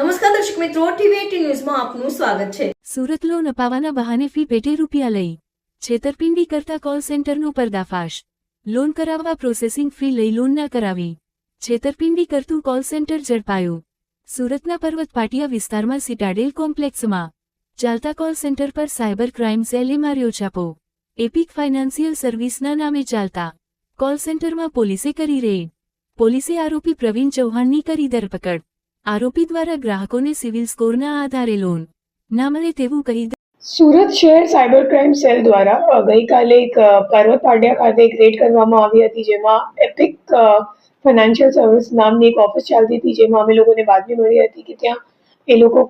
નમસ્કાર દર્શક મિત્રો, ટીવી ન્યૂઝમાં આપનું સ્વાગત છે. સુરત લોન બહાને ફી પેટે રૂપિયા લઈ, છેતરપિંડી કરતા કોલ સેન્ટરનો પર્દાફાશ. લોન કરાવવા પ્રોસેસિંગ ફી લઈ લોન ના કરાવી, છેતરપિંડી કરતું કોલ સેન્ટર ઝડપાયું. સુરતના પર્વત પાટિયા વિસ્તારમાં સિટાડેલ કોમ્પ્લેક્સમાં ચાલતા કોલ સેન્ટર પર સાયબર ક્રાઇમ સેલે માર્યો છાપો. એપિક ફાઇનાન્સિયલ સર્વિસના નામે ચાલતા કોલ સેન્ટરમાં પોલીસે કરી રેડ. પોલીસે આરોપી પ્રવીણ ચૌહાણની કરી ધરપકડ. આરોપી દ્વારા ગ્રાહકોને સિવિલ સ્કોરના આધારે લોન. ના મળે તેવું કહી સુરત શહેર સાયબર ક્રાઇમ સેલ દ્વારા ગઈકાલે એક પર્વત પાટિયા ખાતે એક રેડ કરવામાં આવી હતી, જેમાં એપિક ફાઇનાન્શિયલ સર્વિસ નામની એક ઓફિસ ચાલતી હતી, જેમાં અમે લોકોને બાતમી મળી હતી કે ત્યાં એ લોકો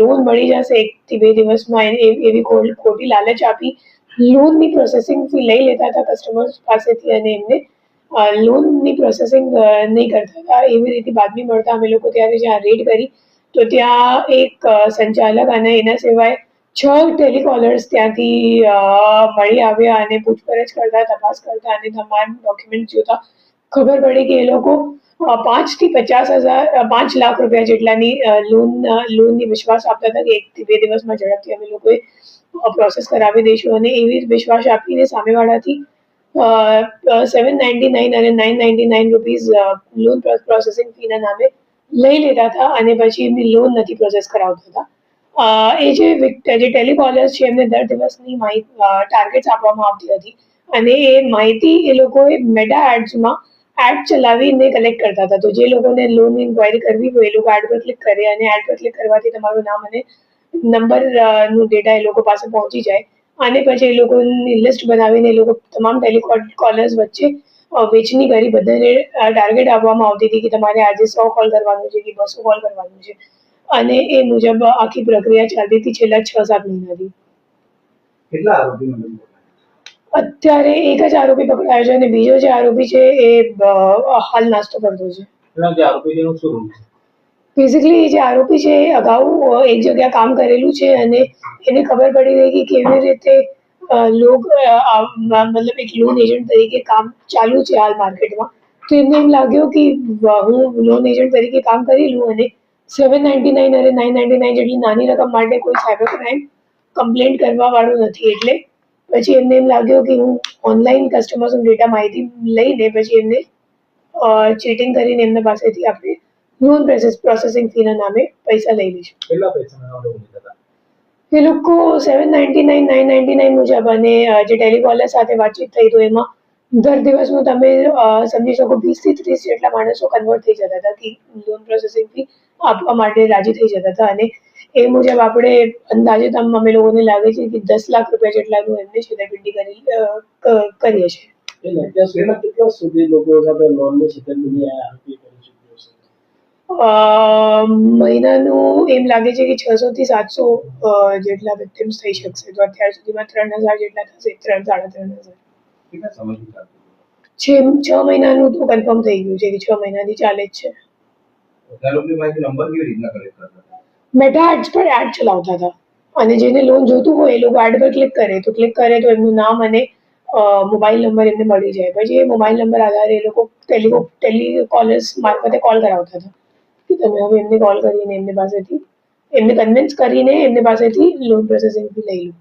લોન મળી જશે એકથી બે દિવસમાં એવી ખોટી લાલચ આપી. લોનની પ્રોસેસિંગ ફી લઈ લેતા હતા કસ્ટમર્સ પાસેથી અને એમને લોનની પ્રોસેસિંગ નહીં કરતા. હતા એવી રીતે બાતમી મળતા અમે લોકો ત્યારે જ્યાં રેડ કરી, તો ત્યાં એક સંચાલક અને એના સિવાય છ ટેલિકોલર્સ ત્યાંથી મળી આવ્યા અને પૂછપરછ કરતા, તપાસ કરતા અને તમામ ડોક્યુમેન્ટ જોતા. ખબર પડી કે એ લોકો પાંચ પાંચથી પચાસ હજાર પાંચ લાખ રૂપિયા જેટલાની લોન લોનની વિશ્વાસ આપતા હતા કે એકથી બે દિવસમાં ઝડપથી અમે લોકોએ પ્રોસેસ કરાવી દઈશું. અને એવી જ વિશ્વાસ આપીને સામેવાળાથી સેવન અને રૂપીઝ લોન પ્રોસેસિંગ ફીના નામે લઈ લેતા હતા અને પછી એમની લોન નથી પ્રોસેસ કરાવતા હતા એ જે જે ટેલિકોલર્સ છે એમને દર દિવસની માહિતી ટાર્ગેટ્સ આપવામાં આવતી હતી અને એ માહિતી એ લોકોએ મેટા એડ્સમાં એડ ચલાવીને કલેક્ટ કરતા હતા તો જે લોકોને લોન ઇન્ક્વાયરી કરવી હોય એ લોકો એડ પર ક્લિક કરે અને એડ પર ક્લિક કરવાથી તમારું નામ અને નંબરનું ડેટા એ લોકો પાસે પહોંચી જાય અને પછી એ લોકોની લિસ્ટ બનાવીને એ લોકો તમામ ટેલિકોલર્સ વચ્ચે વેચની કરી. બધાને ટાર્ગેટ આપવામાં આવતી હતી કે તમારે આજે સો કોલ કરવાનું છે કે બસો કોલ કરવાનું છે. અને એ મુજબ આખી પ્રક્રિયા ચાલતી હતી છેલ્લા છ સાત મહિનાથી. કેટલા આરોપી મતલબ અત્યારે એક જ આરોપી પકડાયો છે અને બીજો જે આરોપી છે એ હાલ નાસ્તો કરતો આરોપી છે? બેઝિકલી જે આરોપી છે, એ અગાઉ એક જગ્યા કામ કરેલું છે અને એને ખબર પડી ગઈ કે કેવી રીતે લોક મતલબ એક લોન એજન્ટ તરીકે કામ ચાલુ છે હાલ માર્કેટમાં. તો એમને એમ લાગ્યું કે હું લોન એજન્ટ તરીકે કામ કરી લઉં અને સેવન નાઇન્ટી નાઇન અને નાઇન નાઇન્ટી નાઇન જેટલી નાની રકમ માટે કોઈ સાયબર ક્રાઇમ કમ્પ્લેન્ટ કરવા વાળું નથી. એટલે પછી એમને એમ લાગ્યું કે હું ઓનલાઈન કસ્ટમર્સનો ડેટા માહિતી લઈને પછી એમને ચીટિંગ કરીને એમના પાસેથી આપણે લોન પ્રોસેસ પ્રોસેસિંગ ફીના નામે પૈસા લઈ લઈશું. કેટલા પૈસા એ લોકો seven ninety nine nine ninety nine મુજબ અને જે ટેલિકોલર સાથે વાતચીત થઈ તો એમાં દર દિવસનું તમે સમજી શકો વીસથી ત્રીસ જેટલા માણસો કન્વર્ટ થઈ જતા હતા. લોન પ્રોસેસિંગ ફી આપવા માટે રાજી થઈ જતા હતા. અને એ મુજબ આપણે અંદાજે તમ અમે લોકોને લાગે છે કે દસ લાખ રૂપિયા જેટલાનું એમને છેતરપિંડી કરી કરીએ છીએ. કેટલા સુધી લોકો સાથે લોનની છેતરપિંડી આ આરોપી કરી ચૂક્યો છે અ, મહિનાનું એમ લાગે છે કે છસો થી સાતસો જેટલા વિક્ટિમ્સ થઈ શકશે. તો અત્યાર સુધીમાં ત્રણ હજાર જેટલા થશે ત્રણ સાડા ત્રણ હજાર. છે છ મહિનાનું તો કન્ફર્મ થઈ ગયું છે કે છ મહિનાથી ચાલે જ છે. મેટા એડ્સ પર એડ ચલાવતા હતા. અને જેને લોન જોતું હોય એ લોકો એડ પર ક્લિક કરે. તો ક્લિક કરે તો એમનું નામ અને મોબાઈલ નંબર એમને મળી જાય. પછી એ મોબાઈલ નંબર આધારે એ લોકો ટેલિકો ટેલિકોલર્સ મારફતે કોલ કરાવતા હતા. કે તમે હવે એમને કોલ કરીને એમની પાસેથી, એમને કન્વિન્સ કરીને એમની પાસેથી લોન પ્રોસેસિંગથી લઈ લો